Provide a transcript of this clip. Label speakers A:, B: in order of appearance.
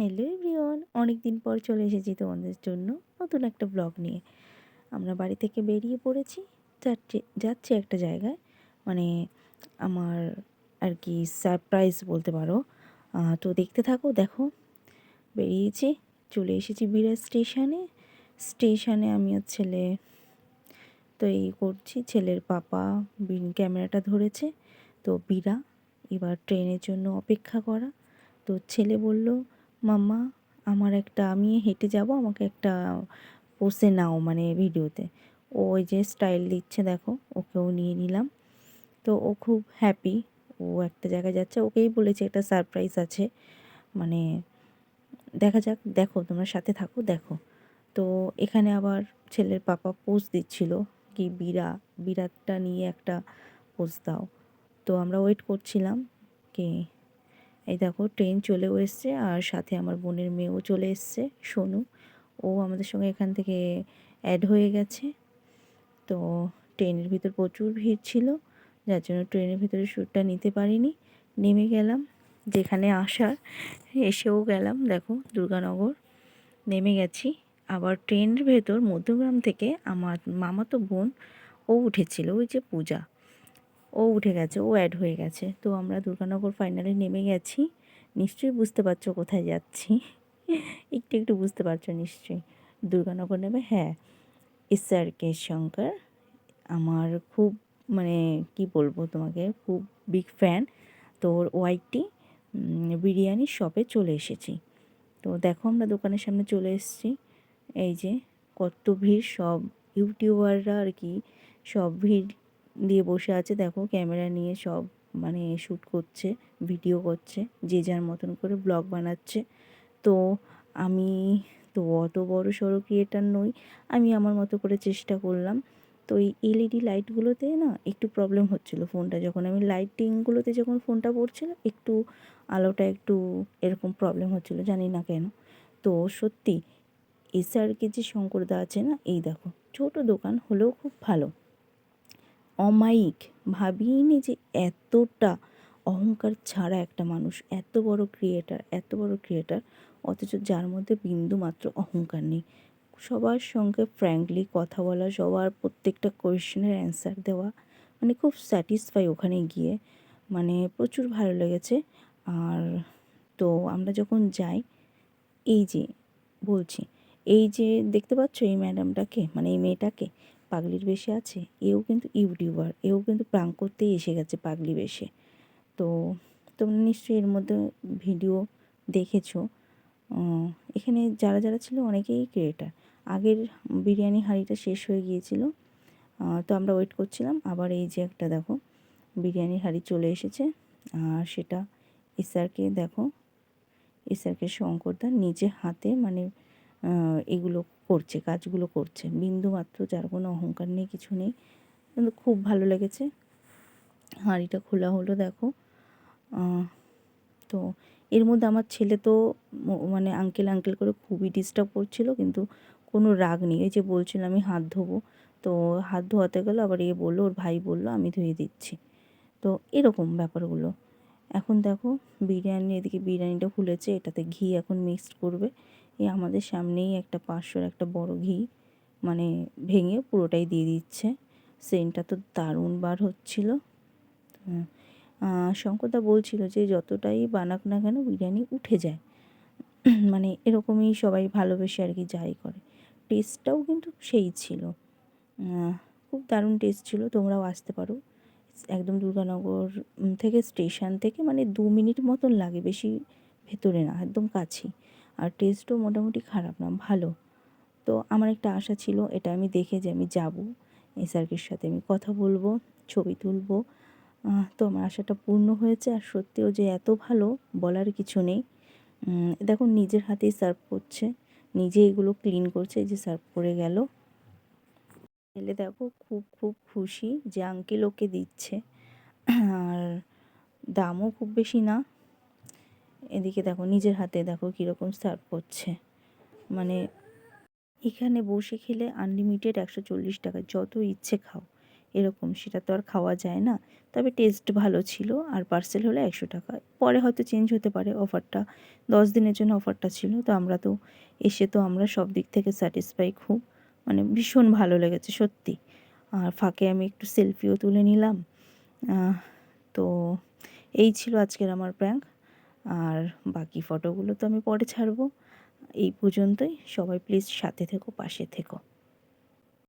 A: Hello everyone অনেক দিন পর চলে এসেছি তোমাদের জন্য নতুন একটা ব্লগ নিয়ে। আমরা বাড়ি থেকে বেরিয়ে পড়েছি, যাচ্ছি যাচ্ছি একটা জায়গায় মানে আমার আর কি সারপ্রাইজ বলতে পারো। তো দেখতে থাকো, দেখো, বেরিয়েছি, চলে এসেছি বিরাট স্টেশনে স্টেশনে আমি আর ছেলে, তো এই করছি, ছেলের পাপা ক্যামেরাটা ধরেছে, তো বিরা এবার ট্রেনের জন্য অপেক্ষা করা। তো ছেলে বলল মাম্মা, আমার একটা, আমি হেঁটে যাব, আমাকে একটা পোষে নাও মানে ভিডিওতে ও ওই যে স্টাইল দিচ্ছে, দেখো, ওকেও নিয়ে নিলাম। তো ও খুব হ্যাপি ও একটা জায়গায় যাচ্ছে, ওকেই বলেছে একটা সারপ্রাইজ আছে। মানে দেখা যাক, দেখো, তোমরা সাথে থাকো, দেখো। তো এখানে আবার ছেলের পাপা পোজ দিচ্ছিল কি বিড়া বিড়াতটা নিয়ে একটা পোজ দাও। তো আমরা ওয়েট করছিলাম, কি এই দেখো ট্রেন চলেও এসছে আর সাথে আমার বোনের মেয়েও চলে এসছে, সোনু। ও আমাদের সঙ্গে এখান থেকে অ্যাড হয়ে গেছে। তো ট্রেনের ভিতর প্রচুর ভিড় ছিল, যার জন্য ট্রেনের ভিতরে শ্যুটটা নিতে পারিনি। নেমে গেলাম, যেখানে আসার এসেও গেলাম, দেখো, দুর্গানগর। নেমে গেছি, আবার ট্রেনের ভেতর মধ্যগ্রাম থেকে আমার মামাতো বোন ও উঠেছিল, ওই যে পূজা। ও উঠে গেছে, ও অ্যাড হয়ে গেছে। তো আমরা দুর্গানগর ফাইনালে নেমে গেছি। নিশ্চয়ই বুঝতে পারছ কোথায় যাচ্ছি। একটু একটু বুঝতে পারছ নিশ্চয়ই। দুর্গানগর নেমে হ্যাঁ এসআর কে শঙ্কর আমার খুব মানে কি বলব তোমাকে, খুব বিগ ফ্যান তো ওর ওয়াইটি বিরিয়ানি শপে চলে এসেছি। তো দেখো আমরা দোকানের সামনে চলে এসেছি। এই যে, কত ভিড়, সব ইউটিউবাররা আর কি, সব ভিড় দিয়ে বসে আছে। দেখো ক্যামেরা নিয়ে সব মানে শ্যুট করছে, ভিডিও করছে, যে যার মতন করে ব্লগ বানাচ্ছে। তো আমি, তো অত বড় সড়ো ক্রিয়েটার নই, আমি আমার মতো করে চেষ্টা করলাম। তো এই এলইডি লাইটগুলোতে না একটু প্রবলেম হচ্ছিল ফোনটা যখন আমি লাইটিংগুলোতে যখন ফোনটা পড়ছিল, একটু আলোটা একটু এরকম প্রবলেম হচ্ছিল, জানি না কেন। তো সত্যি এসআরকে যে শঙ্করদা আছে না, এই দেখো, ছোট দোকান হলেও খুব ভালো। অমায়িক। ভাবিনি যে এতটা অহংকার ছাড়া একটা মানুষ, এত বড় ক্রিয়েটার এত বড় ক্রিয়েটার অথচ যার মধ্যে বিন্দু মাত্র অহংকার নেই। সবার সঙ্গে ফ্র্যাঙ্কলি কথা বলা, সবার প্রত্যেকটা কোয়েশ্চেনের অ্যান্সার দেওয়া মানে খুব স্যাটিসফাই ওখানে গিয়ে মানে প্রচুর ভালো লেগেছে। আর তো আমরা যখন যাই, এই যে বলছি, এই যে দেখতে পাচ্ছ এই ম্যাডামটাকে মানে এই মেয়েটাকে পাগলির বেশে আছে, এও কিন্তু ইউটিউবার, এও কিন্তু প্রাং করতেই এসে গেছে পাগলি বেশে। তো তোমরা নিশ্চয়ই এর মধ্যে ভিডিও দেখেছ। এখানে যারা যারা ছিল অনেকেই ক্রিয়েটার আগের বিরিয়ানি হাঁড়িটা শেষ হয়ে গিয়েছিল। তো আমরা ওয়েট করছিলাম, আবার এই যে একটা দেখো বিরিয়ানির হাঁড়ি চলে এসেছে। আর সেটা এসআরকে দেখো এসআরকে শঙ্করদা নিজে হাতে মানে এগুলো করছে, কাজগুলো করছে। বিন্দু মাত্র, যার কোনো অহংকার নেই, কিছু নেই। কিন্তু খুব ভালো লেগেছে। হাঁড়িটা খোলা হলো, দেখো। তো এর মধ্যে আমার ছেলে তো মানে আঙ্কেল আঙ্কেল করে খুবই ডিস্টার্ব করছিল, কিন্তু কোনো রাগ নেই। এই যে বলছিল আমি হাত ধোবো, তো হাত ধোয়াতে গেলো, আবার এ বলল, ওর ভাই বলল, আমি ধুয়ে দিচ্ছি। তো এরকম ব্যাপারগুলো। এখন দেখো, বিরিয়ানি, এদিকে বিরিয়ানিটা খুলেছে, এটাতে ঘি এখন মিক্সড করবে। এই আমাদের সামনেই একটা পাঁচশোর একটা বড় ঘি মানে ভেঙে পুরোটাই দিয়ে দিচ্ছে। সেন্টটা তো দারুণ বার হচ্ছিল। শঙ্করদা বলছিল যে যতটাই বানাক না কেন বিরিয়ানি উঠে যায়। মানে এরকমই সবাই ভালোবেসে আর কি যাই করে। টেস্টটাও কিন্তু সেই ছিল। খুব দারুণ টেস্ট ছিল, তোমরাও আসতে পারো। একদম দুর্গানগর থেকে স্টেশন থেকে মানে দু মিনিট মতন লাগে, বেশি ভেতরে না, একদম কাছেই। আর টেস্টও মোটামুটি খারাপ না, ভালো। তো আমার একটা আশা ছিল, এটা আমি দেখে যে আমি যাব। এসআরকের সাথে আমি কথা বলব, ছবি তুলবো। তো আমার আশাটা পূর্ণ হয়েছে আর সত্যিও যে এত ভালো বলার কিছু নেই। দেখো নিজের হাতেই সার্ভ করছে নিজে এগুলো ক্লিন করছে, এই যে সার্ভ করে গেল। ছেলে দেখো খুব খুব খুশি যে আঙ্কেল ওকে দিচ্ছে। আর দামও খুব বেশি না। এদিকে দেখো, নিজের হাতে দেখো কীরকম সার্ভ করছে। মানে এখানে বসে খেলে আনলিমিটেড একশো চল্লিশ টাকা, যত ইচ্ছে খাও, এরকম সেটা তো আর খাওয়া যায় না। তবে টেস্ট ভালো ছিল, আর পার্সেল হলে একশো টাকা। পরে হয়তো চেঞ্জ হতে পারে অফারটা দশ দিনের জন্য অফারটা ছিল, তো আমরা তো এসে তো আমরা সব দিক থেকে স্যাটিসফাই খুব মানে ভীষণ ভালো লেগেছে সত্যি। আর ফাঁকে আমি একটু সেলফিও তুলে নিলাম। তো এই ছিল আজকের আমার প্র্যাঙ্ক আর বাকি ফটোগুলো তো আমি পরে ছাড়বো। এই পর্যন্তই। সবাই প্লিজ সাথে থেকো, পাশে থেকো।